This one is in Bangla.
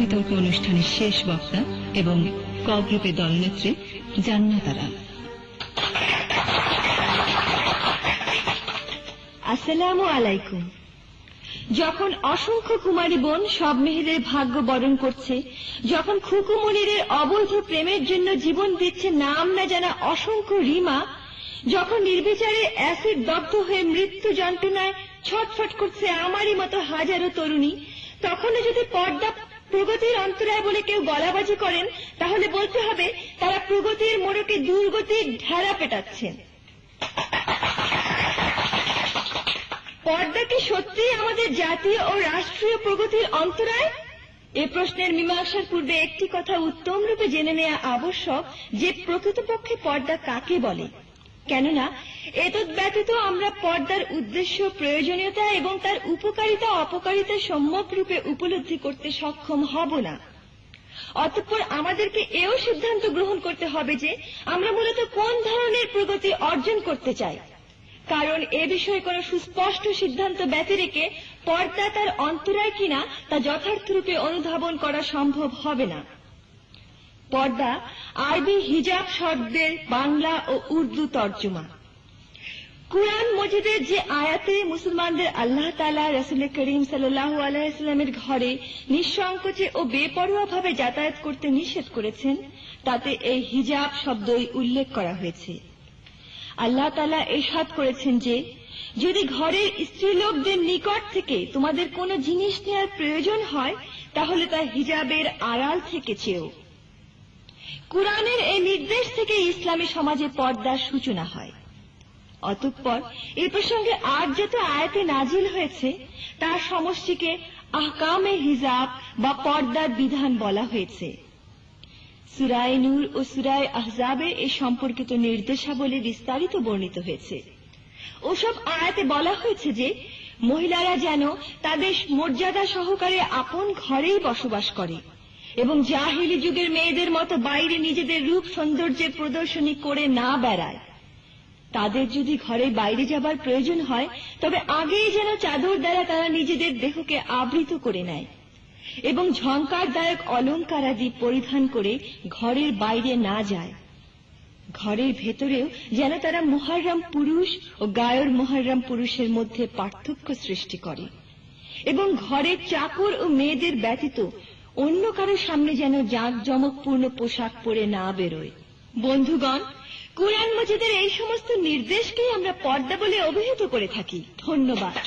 বিতর্ক অনুষ্ঠানের শেষ বক্তা এবং ক গ্রুপের দলনেত্রী জান্নাতারা আসসালামু আলাইকুম। যখন অসংখ্য কুমারী বোন সব মেয়েদের ভাগ্য বরণ করছে, যখন খুকু মনিরের অবৈধ প্রেমের জন্য জীবন দিচ্ছে নাম না জানা অসংখ্য রিমা, যখন নির্বিচারে অ্যাসিড দগ্ধ হয়ে মৃত্যু যন্ত্রণায় ছটফট করছে আমারই মতো হাজারো তরুণী, তখনও যদি পর্দা প্রগতির অন্তরায় বলে কেউ গলাবাজি করেন, তাহলে বলতে হবে তারা প্রগতির মোড়কে দুর্গতির ঢেরা পেটাচ্ছেন। পর্দা কি সত্যিই আমাদের জাতীয় ও রাষ্ট্রীয় প্রগতির অন্তরায়? এ প্রশ্নের মীমাংসার পূর্বে একটি কথা উত্তম রূপে জেনে নেওয়া আবশ্যক যে প্রকৃতপক্ষে পর্দা কাকে বলে? কেননা, এতদ ব্যতীত আমরা পর্দার উদ্দেশ্য, প্রয়োজনীয়তা এবং তার উপকারিতা, অপকারিতা সম্যক রূপে উপলব্ধি করতে সক্ষম হব না। অতঃপর আমাদেরকে এও সিদ্ধান্ত গ্রহণ করতে হবে যে, আমরা মূলত কোন ধরনের প্রগতি অর্জন করতে চাই। কারণ এ বিষয়ে কোনো সুস্পষ্ট সিদ্ধান্ত ব্যতি রেখে পর্দা তার অন্তরায় কিনা তা যথার্থরূপে অনুধাবন করা সম্ভব হবে না। পর্দা, আরবি হিজাব শব্দের বাংলা ও উর্দু তর্জমা। কুরআন মজিদের যে আয়াতে মুসলমানদের আল্লাহ তালা রসুল করিম সাল্লাহ আলাইস্লামের ঘরে নিঃসংকোচে ও বেপরোয়াভাবে যাতায়াত করতে নিষেধ করেছেন, তাতে এই হিজাব শব্দই উল্লেখ করা হয়েছে। আল্লাহ তালা এরশাদ করেছেন যে, যদি ঘরের স্ত্রীলোকদের নিকট থেকে তোমাদের কোনো জিনিস নেওয়ার প্রয়োজন হয়, তাহলে তা হিজাবের আড়াল থেকে চেয়েও কুরআনের এই নির্দেশ থেকে ইসলামী সমাজে পর্দার সূচনা হয়। অতঃপর এ প্রসঙ্গে আর যত আয়াতে নাজিল হয়েছে, তার সমষ্টিকে আহকামে হিজাব বা পর্দার বিধান বলা হয়েছে। সুরায় নূর ও সুরায় আহজাবে এ সম্পর্কিত নির্দেশাবলী বিস্তারিত বর্ণিত হয়েছে। ওসব আয়াতে বলা হয়েছে যে, মহিলারা যেন তাদের মর্যাদা সহকারে আপন ঘরেই বসবাস করে। এবং জাহিলি যুগের মেয়েদের মতো বাইরে নিজেদের রূপ সৌন্দর্যের প্রদর্শনী করে না বেড়ায়। তাদের যদি ঘরে বাইরে যাবার প্রয়োজন হয়, তবে আগেই যেন চাদর দ্বারা তারা নিজেদের দেহকে আবৃত করে নেয় এবং ঝঙ্কারদায়ক অলঙ্কারাদি পরিধান করে ঘরের বাইরে না যায়। ঘরের ভেতরেও যেন তারা মোহারম পুরুষ ও গায়র মোহারম পুরুষের মধ্যে পার্থক্য সৃষ্টি করে। এবং ঘরের চাকর ও মেয়েদের ব্যতীত অন্য কারোর সামনে যেন জাঁকজমকপূর্ণ পোশাক পরে না বেরোয়। বন্ধুগণ, কুরআন মজিদের এই সমস্ত নির্দেশকেই আমরা পর্দা বলে অভিহিত করে থাকি। ধন্যবাদ।